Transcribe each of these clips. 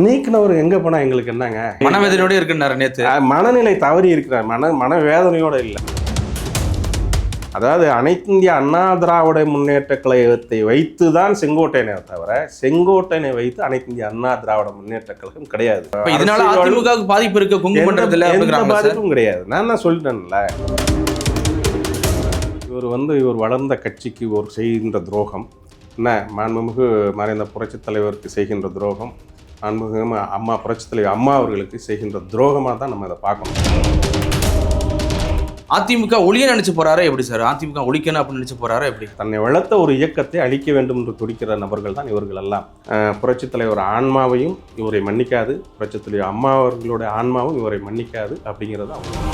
நீக்கினவர் எங்க போனா எங்களுக்கு என்னங்க? மனவேதனையோட இருக்குன்னாரு நேத்து. மனநிலை தவறி இருக்கிறார். மன மனவேதனையோட இல்லை. அதாவது அனைத்து இந்திய அண்ணா திராவிட முன்னேற்ற கழகத்தை வைத்து தான் செங்கோட்டையனை தவிர செங்கோட்டையனை வைத்து அனைத்து இந்திய அண்ணா திராவிட முன்னேற்ற கழகம் கிடையாது. இதனால அதிமுகவுக்கு பாதிப்பு இருக்கு கொங்கு சார். பாதிப்பும் கிடையாது. நான் தான் சொல்லிட்டேன்ல இவர் வந்து இவர் வளர்ந்த கட்சிக்கு ஒரு செய்கின்ற துரோகம். என்ன? மாண்புமிகு மறைந்த புரட்சித் தலைவருக்கு செய்கின்ற துரோகம். மாண்புமிகு அம்மா புரட்சித் தலைவர் அம்மா அவர்களுக்கு செய்கின்ற துரோகமாக தான் நம்ம இதை பார்க்கணும். அதிமுக ஒளிய நினைச்சு போறாரா எப்படி சார்? அதிமுக ஒழிக்கணும் அப்படின்னு நினைச்சு போறாரா எப்படி? தன்னை வளர்த்த ஒரு இயக்கத்தை அழிக்க வேண்டும் என்று துடிக்கிற நபர்கள் தான் இவர்கள் எல்லாம். புரட்சித் தலைவர் ஆன்மாவையும் இவரை மன்னிக்காது புரட்சித் தலைவர் அம்மா அவர்களுடைய ஆன்மாவும் இவரை மன்னிக்காது அப்படிங்கிறது அவங்க.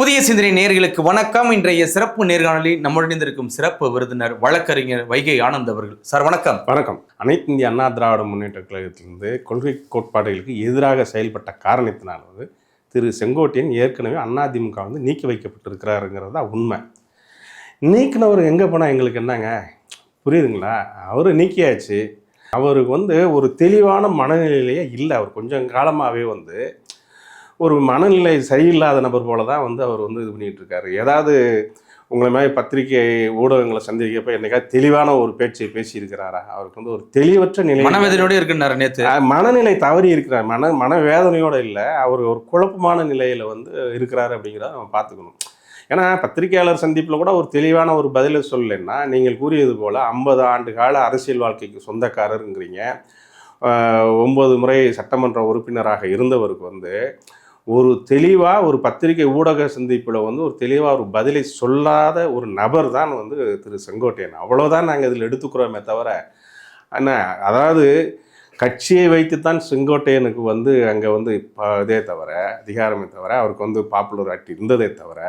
புதிய சிந்தனை நேர்களுக்கு வணக்கம். இன்றைய சிறப்பு நேர்காணலில் நம்முடன் சிறப்பு விருந்தினர் வழக்கறிஞர் வைகை ஆனந்த் அவர்கள். சார் வணக்கம். வணக்கம். அனைத்து இந்திய அண்ணா திராவிட முன்னேற்ற கழகத்திலிருந்து கொள்கை கோட்பாடுகளுக்கு எதிராக செயல்பட்ட காரணத்தினால் வந்து திரு செங்கோட்டையன் ஏற்கனவே அதிமுக வந்து நீக்கி வைக்கப்பட்டிருக்கிறாருங்கிறது தான் உண்மை. நீக்கினவர் எங்கே போனால் எங்களுக்கு என்னங்க? புரியுதுங்களா? அவர் நீக்கியாச்சு. அவருக்கு வந்து ஒரு தெளிவான மனநிலையிலேயே இல்லை. அவர் கொஞ்சம் காலமாகவே வந்து ஒரு மனநிலை சரியில்லாத நபர் போல தான் வந்து அவர் வந்து இது பண்ணிகிட்டு இருக்காரு. ஏதாவது உங்களை மாதிரி பத்திரிகை ஊடகங்களை சந்திக்கப்ப என்னைக்காவது தெளிவான ஒரு பேச்சை பேசியிருக்கிறாரா? அவருக்கு வந்து ஒரு தெளிவற்ற நிலை மனவேதனையோட இருக்குன்னாரு நேத்து? அஹ் மனநிலை தவறி இருக்கிறார். மன மனவேதனையோட இல்லை. அவர் ஒரு குழப்பமான நிலையில் வந்து இருக்கிறாரு அப்படிங்கிறத நம்ம பார்த்துக்கணும். ஏன்னா பத்திரிகையாளர் சந்திப்பில் கூட ஒரு தெளிவான ஒரு பதிலை சொல்லலைன்னா நீங்கள் கூறியது போல் ஐம்பது ஆண்டு கால அரசியல் வாழ்க்கைக்கு சொந்தக்காரருங்கிறீங்க. அஹ் ஒன்பது முறை சட்டமன்ற உறுப்பினராக இருந்தவருக்கு வந்து ஒரு தெளிவாக ஒரு பத்திரிகை ஊடக சந்திப்பில் வந்து ஒரு தெளிவாக ஒரு பதிலை சொல்லாத ஒரு நபர் தான் வந்து திரு செங்கோட்டையன். அவ்வளோதான் நாங்கள் இதில் எடுத்துக்கிறோமே தவிர என்ன அதாவது கட்சியை வைத்து தான் செங்கோட்டையனுக்கு வந்து அங்கே வந்து இதே தவிர அதிகாரமே தவிர அவருக்கு வந்து பாப்புலராட்டி இருந்ததே தவிர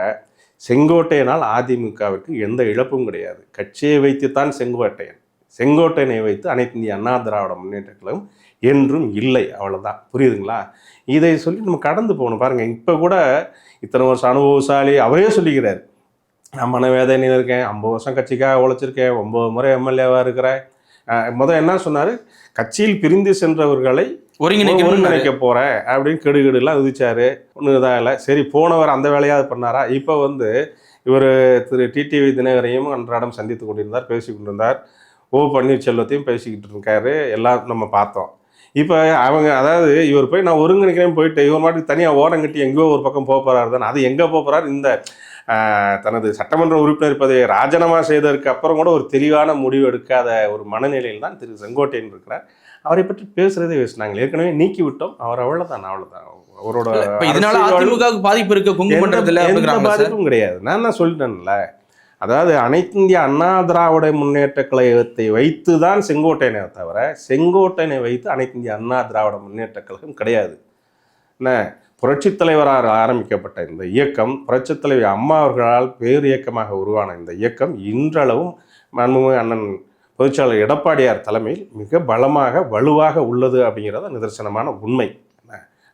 செங்கோட்டையனால் அதிமுகவிற்கு எந்த இழப்பும் கிடையாது. கட்சியை வைத்து தான் செங்கோட்டையன். செங்கோட்டையனை வைத்து அனைத்து இந்திய அண்ணா திராவிட முன்னேற்ற கழகம் என்றும் இல்லை. அவ்வளோதான் புரியுதுங்களா? இதை சொல்லி நம்ம கடந்து போகணும். பாருங்கள் இப்போ கூட இத்தனை வருஷம் அனுபவசாலி அவரே சொல்லிக்கிறார். நான் மனவேதனையில் இருக்கேன். ஐம்பது வருஷம் கட்சிக்காக உழைச்சிருக்கேன். ஒம்பது முறை எம்எல்ஏவாக இருக்கிறேன். முதல் என்ன சொன்னார்? கட்சியில் பிரிந்து சென்றவர்களை ஒருங்கிணைக்கணும் ஒருங்கிணைக்க போகிறேன் அப்படின்னு கெடுகெடுலாம் விதிச்சாரு. ஒன்றும் இதாக இல்லை. சரி போனவர் அந்த வேலையாவது பண்ணாரா? இப்போ வந்து இவர் திரு டிடிவி தினகரையும் அன்றாடம் சந்தித்து கொண்டிருந்தார் பேசி கொண்டிருந்தார். ஓ பன்னீர்செல்வத்தையும் பேசிக்கிட்டு இருக்காரு எல்லாம் நம்ம பார்த்தோம். இப்போ அவங்க அதாவது இவர் போய் நான் ஒருங்கிணைக்கிறேன் போயிட்டு இவர் மாட்டுக்கு தனியாக ஓரம் கட்டி எங்கேயோ ஒரு பக்கம் போக போகிறாரு தானே அது எங்கே போக போகிறார் இந்த தனது சட்டமன்ற உறுப்பினர் பதவியை ராஜினாமா செய்ததற்கு அப்புறம் கூட ஒரு தெளிவான முடிவு எடுக்காத ஒரு மனநிலையில் தான் திரு செங்கோட்டையன் இருக்கிறார். அவரை பற்றி பேசுறதே வேஸ்ட் நாங்கள் ஏற்கனவே நீக்கி விட்டோம். அவர் அவ்வளோதான் அவ்வளோதான் அவரோட இப்ப இதனால அதிமுகவுக்கு பாதிப்பு இருக்கு? கொங்கு பாதிப்பும் கிடையாது. நான் தான் சொல்லிட்டேன்ல. அதாவது அனைத்து இந்திய அண்ணா திராவிட முன்னேற்ற கழகத்தை வைத்து தான் செங்கோட்டையனை தவிர செங்கோட்டையனை வைத்து அனைத்து இந்திய அண்ணா திராவிட முன்னேற்ற கழகம் கிடையாது. என்ன? புரட்சித் தலைவரால் ஆரம்பிக்கப்பட்ட இந்த இயக்கம் புரட்சித் தலைவர் அம்மா அவர்களால் பேர் இயக்கமாக உருவான இந்த இயக்கம் இன்றளவும் மாண்புமிகு அண்ணன் பொதுச்சாளர் எடப்பாடியார் தலைமையில் மிக பலமாக வலுவாக உள்ளது அப்படிங்கிறது நிதர்சனமான உண்மை.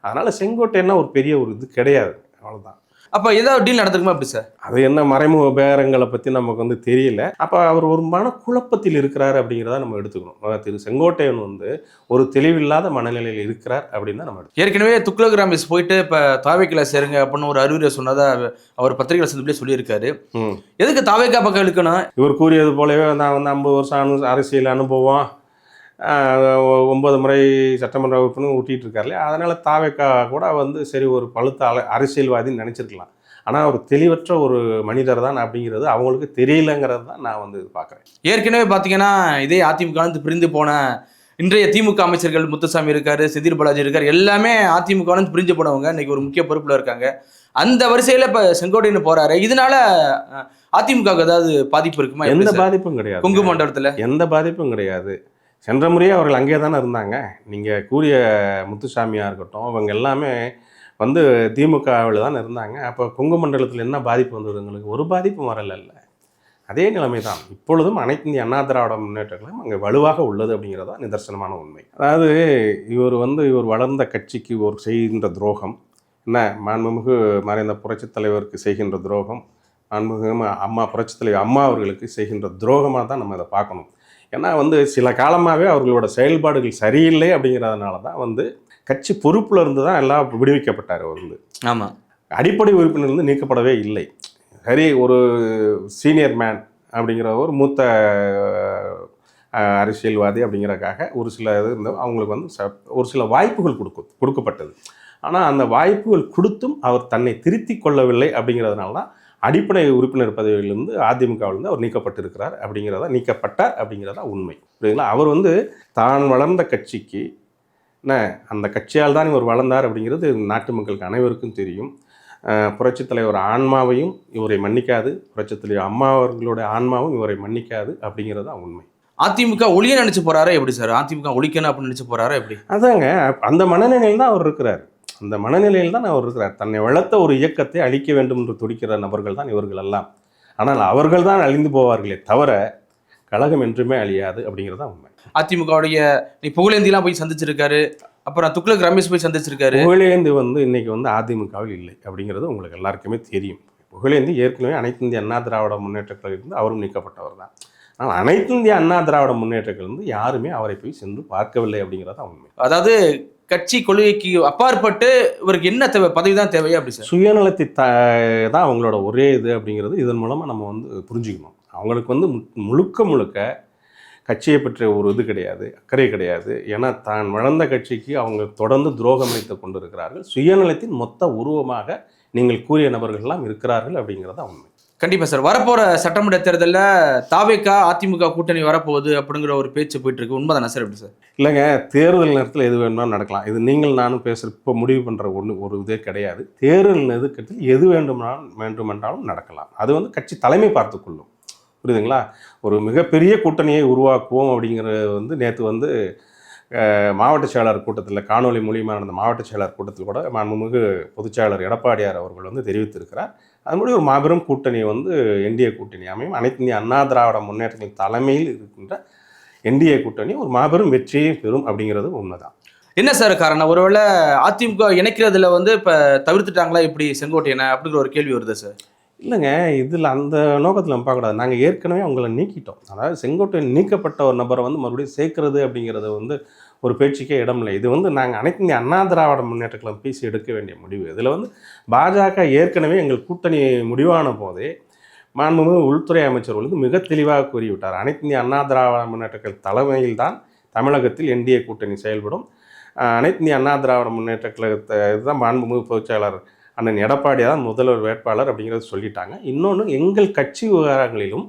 அதனால் செங்கோட்டைன்னா ஒரு பெரிய ஒரு இது கிடையாது. அவ்வளோதான் அப்ப ஏதாவது டீல் நடந்திருக்குமா எப்படி சார் அது என்ன மறைமுக பேரங்களை பற்றி நமக்கு வந்து தெரியல. அப்போ அவர் ஒரு மன குழப்பத்தில் இருக்கிறார் அப்படிங்கிறத நம்ம எடுத்துக்கணும். திரு செங்கோட்டையன் வந்து ஒரு தெளிவில்லாத மனநிலையில் இருக்கிறார் அப்படின்னு தான் நம்ம. ஏற்கனவே துக்ளக் ராமிஸ் போயிட்டு இப்ப தாவைக்கில சேருங்க அப்படின்னு ஒரு அறிவுரை சொன்னதா அவர் பத்திரிகை சந்திப்பிலே சொல்லியிருக்காரு. எதுக்கு தாவைக்கா பக்கம் இழுக்கணும்? இவர் கூறியது போலவே நான் வந்து ஐம்பது வருஷம் அரசியல் அனுபவம். ஒன்பது முறை சட்டமன்ற உறுப்பினர் ஊட்டிகிட்டு இருக்காரு இல்லையா அதனால் தாவேக்கா கூட வந்து சரி ஒரு பழுத்த அல- அரசியல்வாதின்னு நினச்சிருக்கலாம். ஆனால் ஒரு தெளிவற்ற ஒரு மனிதர் தான் அப்படிங்கிறது அவங்களுக்கு தெரியலங்கிறது தான் நான் வந்து பார்க்குறேன். ஏற்கனவே பாத்தீங்கன்னா இதே அதிமுக வந்து பிரிந்து போன இன்றைய திமுக அமைச்சர்கள் முத்துசாமி இருக்காரு செந்தில் பாலாஜி இருக்காரு எல்லாமே அதிமுக வந்து பிரிஞ்சு போனவங்க. இன்னைக்கு ஒரு முக்கிய பொறுப்புல இருக்காங்க. அந்த வரிசையில இப்ப செங்கோட்டையன் போறாரு. இதனால அதிமுக ஏதாவது பாதிப்பு இருக்குமா? எந்த? பாதிப்பும் கிடையாது. கொங்கு மண்டலத்துல. எந்த பாதிப்பும் கிடையாது. சென்ற முறையே அவர்கள் அங்கே தானே இருந்தாங்க. நீங்கள் கூறிய முத்துசாமியாக இருக்கட்டும் அவங்க எல்லாமே வந்து திமுகவில் தான் இருந்தாங்க. அப்போ கொங்கு மண்டலத்தில் என்ன பாதிப்பு வந்தது எங்களுக்கு? ஒரு பாதிப்பும் வரல அதே நிலைமை தான் இப்பொழுதும் அனைத்து இந்திய அண்ணா திராவிட முன்னேற்றங்களும் அங்கே வலுவாக உள்ளது அப்படிங்கிறதா நிதர்சனமான உண்மை. அதாவது இவர் வந்து இவர் வளர்ந்த கட்சிக்கு ஒரு செய்கின்ற துரோகம் என்ன மாண்புமிகு மறைந்த புரட்சித் தலைவருக்கு செய்கின்ற துரோகம் மாண்புமிகு அம்மா புரட்சித் தலைவர் அம்மா அவர்களுக்கு செய்கின்ற துரோகமாக தான் நம்ம இதை பார்க்கணும். ஏன்னா வந்து சில காலமாகவே அவர்களோட செயல்பாடுகள் சரியில்லை அப்படிங்கிறதுனால தான் வந்து கட்சி பொறுப்பில் இருந்து தான் எல்லாம் விடுவிக்கப்பட்டார் அவர் வந்து ஆமா. அடிப்படை உறுப்பினர் வந்து நீக்கப்படவே இல்லை. சரி ஒரு சீனியர் மேன் அப்படிங்கிற ஒரு மூத்த அரசியல்வாதி அப்படிங்கிறதுக்காக ஒரு சில இது இருந்த அவங்களுக்கு வந்து ஒரு சில வாய்ப்புகள் கொடுக்க கொடுக்கப்பட்டது. ஆனால் அந்த வாய்ப்புகள் கொடுத்தும் அவர் தன்னை திருத்தி கொள்ளவில்லை அப்படிங்கிறதுனால தான் அடிப்படை உறுப்பினர் பதவியிலிருந்து அதிமுகவிலிருந்து அவர் நீக்கப்பட்டிருக்கிறார். அப்படிங்கிறதா நீக்கப்பட்டார் அப்படிங்கிறதா உண்மை. புரியுதுங்களா? அவர் வந்து தான் வளர்ந்த கட்சிக்கு என்ன அந்த கட்சியால் தான் இவர் வளர்ந்தார் அப்படிங்கிறது நாட்டு மக்களுக்கு அனைவருக்கும் தெரியும். புரட்சித் தலைவர் ஆன்மாவையும் இவரை மன்னிக்காது புரட்சித் தலைவர் அம்மா அவர்களுடைய ஆன்மாவும் இவரை மன்னிக்காது அப்படிங்கிறது தான் உண்மை. அதிமுக ஒளிய நினைச்சு போறாரா எப்படி சார்? அதிமுக ஒழிக்கணும் அப்படின்னு நினைச்சு போறாரா எப்படி? அதாங்க அந்த மனநிலையில் தான் அவர் இருக்கிறார். அந்த மனநிலையில் தான் அவர் இருக்கிறார். தன்னை வளர்த்த ஒரு இயக்கத்தை அழிக்க வேண்டும் என்று துடிக்கிற நபர்கள் தான் இவர்கள் எல்லாம். ஆனால் அவர்கள் தான் அழிந்து போவார்களே தவிர கழகம் என்றுமே அழியாது அப்படிங்கிறது தான் உண்மை. அதிமுகவுடைய நீ புகழேந்திலாம் போய் சந்திச்சிருக்காரு. அப்புறம் துக்ளக் ரமேஷ் போய் சந்திச்சிருக்காரு. புகழேந்தி வந்து இன்னைக்கு வந்து அதிமுகவில் இல்லை அப்படிங்கிறது உங்களுக்கு எல்லாருக்குமே தெரியும். புகழேந்தி ஏற்கனவே அனைத்து இந்திய அண்ணா திராவிட முன்னேற்ற கழகத்திலிருந்து அவரும் நீக்கப்பட்டவர் தான். ஆனால் அனைத்து இந்திய அண்ணா திராவிட முன்னேற்ற கழகம் யாருமே அவரை போய் சென்று பார்க்கவில்லை அப்படிங்கிறது தான் உண்மை. அதாவது கட்சி கொள்கைக்கு அப்பாற்பட்டு இவருக்கு என்ன தேவை? பதவி தான் தேவையா அப்படி சார்? சுயநலத்தை த தான் அவங்களோட ஒரே இது அப்படிங்கிறது. இதன் மூலமாக நம்ம வந்து புரிஞ்சுக்கணும். அவங்களுக்கு வந்து மு- முழுக்க முழுக்க கட்சியை பற்றிய ஒரு இது கிடையாது அக்கறை கிடையாது. ஏன்னா தான் வளர்ந்த கட்சிக்கு அவங்க தொடர்ந்து துரோகம் இழைத்து கொண்டிருக்கிறார்கள். சுயநலத்தின் மொத்த உருவமாக நீங்கள் கூறிய நபர்கள்லாம் இருக்கிறார்கள் அப்படிங்கிறது தான் உண்மை. கண்டிப்பா சார். வரப்போற சட்டமன்ற தேர்தலில் தாவேக்கா அதிமுக கூட்டணி வரப்போகுது அப்படிங்கிற ஒரு பேச்சு போயிட்டு இருக்கு உண்மைதானே சார் எப்படி சார்? இல்லைங்க. தேர்தல் நேரத்தில் எது வேணும்னாலும் நடக்கலாம். இது நீங்கள் நானும் பேசுகிற இப்போ முடிவு பண்ணுற ஒன்று ஒரு இதே கிடையாது. தேர்தல் நெருக்கத்தில் எது வேண்டுமானாலும் வேண்டுமென்றாலும் நடக்கலாம். அது வந்து கட்சி தலைமை பார்த்துக்கொள்ளும் புரியுதுங்களா? ஒரு மிகப்பெரிய கூட்டணியை உருவாக்குவோம் அப்படிங்கிறது வந்து நேற்று வந்து மாவட்ட செயலாளர் கூட்டத்தில் காணொலி மூலியமாக நடந்த மாவட்ட செயலாளர் கூட்டத்தில் கூட மாண்புமிகு பொதுச்செயலாளர் எடப்பாடியார் அவர்கள் வந்து தெரிவித்திருக்கிறார். அதன்படி ஒரு மாபெரும் கூட்டணி வந்து என்டிஏ கூட்டணி அமையும். அனைத்து இந்திய அண்ணா திராவிட முன்னேற்றங்களின் தலைமையில் இருக்கின்ற என்டிஏ கூட்டணி ஒரு மாபெரும் வெற்றியை பெறும் அப்படிங்கிறது உண்மைதான். என்ன சார் காரணம்? ஒருவேளை அதிமுக இணைக்கிறதுல வந்து இப்போ தவிர்த்துட்டாங்களா இப்படி செங்கோட்டையனை அப்படிங்கிற ஒரு கேள்வி வருது சார். இல்லைங்க இதில் அந்த நோக்கத்தில் நம்ம பார்க்கக்கூடாது. நாங்கள் ஏற்கனவே அவங்கள நீக்கிட்டோம். அதாவது செங்கோட்டையன் நீக்கப்பட்ட ஒரு நபரை வந்து மறுபடியும் சேர்க்கறது அப்படிங்கிறது வந்து ஒரு பேச்சுக்கே இடம் இல்லை. இது வந்து நாங்கள் அனைத்து இந்திய அண்ணா திராவிட முன்னேற்ற கழகம் பேசி எடுக்க வேண்டிய முடிவு. இதில் வந்து பாஜக ஏற்கனவே எங்கள் கூட்டணி முடிவான போதே மாண்புமிகு உள்துறை அமைச்சர் வந்து மிக தெளிவாக கூறிவிட்டார். அனைத்து இந்திய அண்ணா திராவிட முன்னேற்ற கழக தலைமையில் தான் தமிழகத்தில் என்டிஏ கூட்டணி செயல்படும். அனைத்து இந்திய அண்ணா திராவிட முன்னேற்ற கழகத்தை இதுதான் மாண்புமிகு பொதுச்செயலாளர் அண்ணன் எடப்பாடி தான் முதல்வர் வேட்பாளர் அப்படிங்கிறத சொல்லிட்டாங்க. இன்னொன்று எங்கள் கட்சி விவகாரங்களிலும்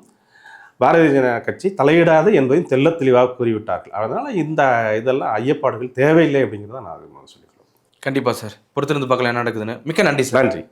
பாரதிய ஜனதா கட்சி தலையிடாது என்பதையும் தெள்ளத் தெளிவாக கூறிவிட்டார்கள். அதனால் இந்த இதெல்லாம் ஐயப்பாடுகள் தேவையில்லை அப்படிங்கிறத நான் சொல்லிக்கிறேன். கண்டிப்பா சார். பொறுத்திருந்து பார்க்கலாம் என்ன நடக்குதுன்னு. மிக்க நன்றி சார். நன்றி.